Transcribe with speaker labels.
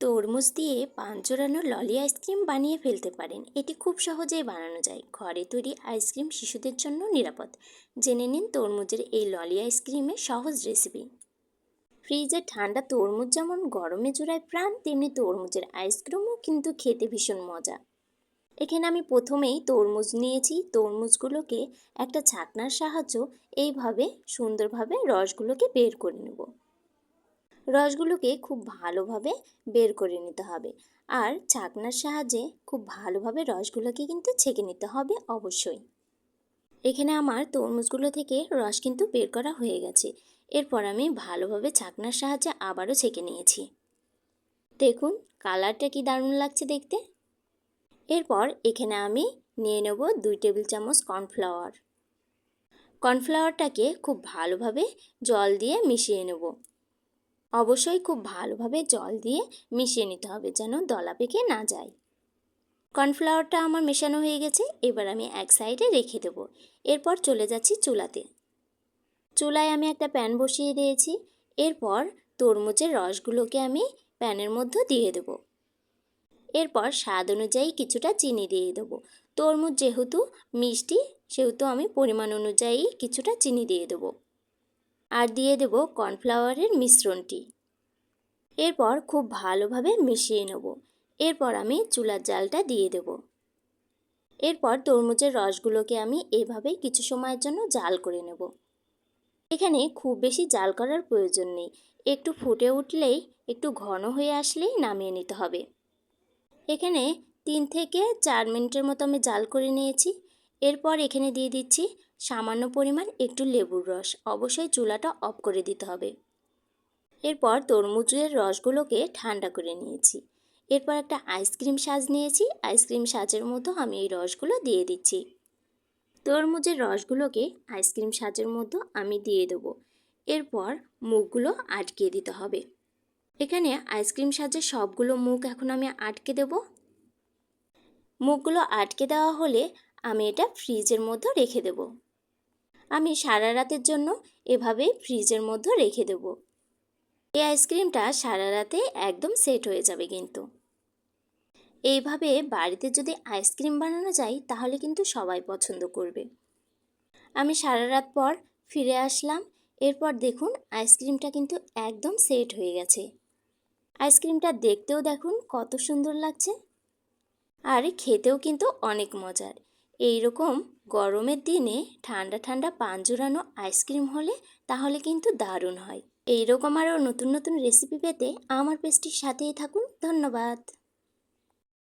Speaker 1: তরমুজ দিয়ে পান জোড়ানো ললি আইসক্রিম বানিয়ে ফেলতে পারেন। এটি খুব সহজেই বানানো যায়। ঘরে তৈরি আইসক্রিম শিশুদের জন্য নিরাপদ। জেনে নিন তরমুজের এই ললি আইসক্রিমের সহজ রেসিপি। ফ্রিজে ঠান্ডা তরমুজ যেমন গরমে জোড়ায় প্রাণ, তেমনি তরমুজের আইসক্রিমও কিন্তু খেতে ভীষণ মজা। এখানে আমি প্রথমেই তরমুজ নিয়েছি। তরমুজগুলোকে একটা ছাকনার সাহায্য এইভাবে সুন্দরভাবে রসগুলোকে বের করে নেব। রসগুলোকে খুব ভালোভাবে বের করে নিতে হবে। আর ছাকনার সাহায্যে খুব ভালোভাবে রসগুলোকে কিন্তু ছেঁকে নিতে হবে অবশ্যই। এখানে আমার তরমুজগুলো থেকে রস কিন্তু বের করা হয়ে গেছে। এরপর আমি ভালোভাবে ছাকনার সাহায্যে আবারও ছেঁকে নিয়েছি। দেখুন, কালারটা কি দারুণ লাগছে দেখতে। এরপর এখানে আমি নিয়ে নেব দুই টেবিল চামচ কর্নফ্লাওয়ার। কর্নফ্লাওয়ারটাকে খুব ভালোভাবে জল দিয়ে মিশিয়ে নেব। অবশ্যই খুব ভালোভাবে জল দিয়ে মিশিয়ে নিতে হবে যেন দলা পেকে না যায়। কর্নফ্লাওয়ারটা আমার মেশানো হয়ে গেছে, এবার আমি এক সাইডে রেখে দেবো। এরপর চলে যাচ্ছি চুলাতে। চুলায় আমি একটা প্যান বসিয়ে দিয়েছি, এরপর তরমুজের রসগুলোকে আমি প্যানের মধ্যে দিয়ে দেবো। এরপর স্বাদ অনুযায়ী কিছুটা চিনি দিয়ে দেবো। তরমুজ যেহেতু মিষ্টি, সেহেতু আমি পরিমাণ অনুযায়ী কিছুটা চিনি দিয়ে দেবো। আর দিয়ে দেব কর্নফ্লাওয়ারের মিশ্রণটি। এরপর খুব ভালোভাবে মিশিয়ে নেব। এরপর আমি চুলার জালটা দিয়ে দেব। এরপর তরমুজের রসগুলোকে আমি এভাবেই কিছু সময়ের জন্য জাল করে নেব। এখানে খুব বেশি জাল করার প্রয়োজন নেই। একটু ফুটে উঠলেই, একটু ঘন হয়ে আসলেই নামিয়ে নিতে হবে। এখানে তিন থেকে চার মিনিটের মতো আমি জাল করে নিয়েছি। এরপর এখানে দিয়ে দিচ্ছি সামান্য পরিমাণ একটু লেবুর রস। অবশ্যই চুলাটা অফ করে দিতে হবে। এরপর তরমুজের রসগুলোকে ঠান্ডা করে নিয়েছি। এরপর একটা আইসক্রিম সাজ নিয়েছি। আইসক্রিম সাজের মতো আমি এই রসগুলো দিয়ে দিচ্ছি। তরমুজের রসগুলোকে আইসক্রিম সাজের মতো আমি দিয়ে দেবো। এরপর মুখগুলো আটকে দিতে হবে। এখানে আইসক্রিম সাজের সবগুলো মুখ এখন আমি আটকে দেব। মুখগুলো আটকে দেওয়া হলে আমি এটা ফ্রিজের মধ্যে রেখে দেব। আমি সারা রাতের জন্য এভাবেই ফ্রিজের মধ্যে রেখে দেব। এই আইসক্রিমটা সারা রাতে একদম সেট হয়ে যাবে কিন্তু। এইভাবে বাড়িতে যদি আইসক্রিম বানানো যায়, তাহলে কিন্তু সবাই পছন্দ করবে। আমি সারা রাত পর ফিরে আসলাম। এরপর দেখুন আইসক্রিমটা কিন্তু একদম সেট হয়ে গেছে। আইসক্রিমটা দেখতেও দেখুন কত সুন্দর লাগছে। আর খেতেও কিন্তু অনেক মজার। এই রকম গরমের দিনে ঠান্ডা ঠান্ডা পান জোড়ানো আইসক্রিম হলে তাহলে কিন্তু দারুণ হয়। এই রকম আরও নতুন নতুন রেসিপি পেতে আমার পেস্টির সাথেই থাকুন। ধন্যবাদ।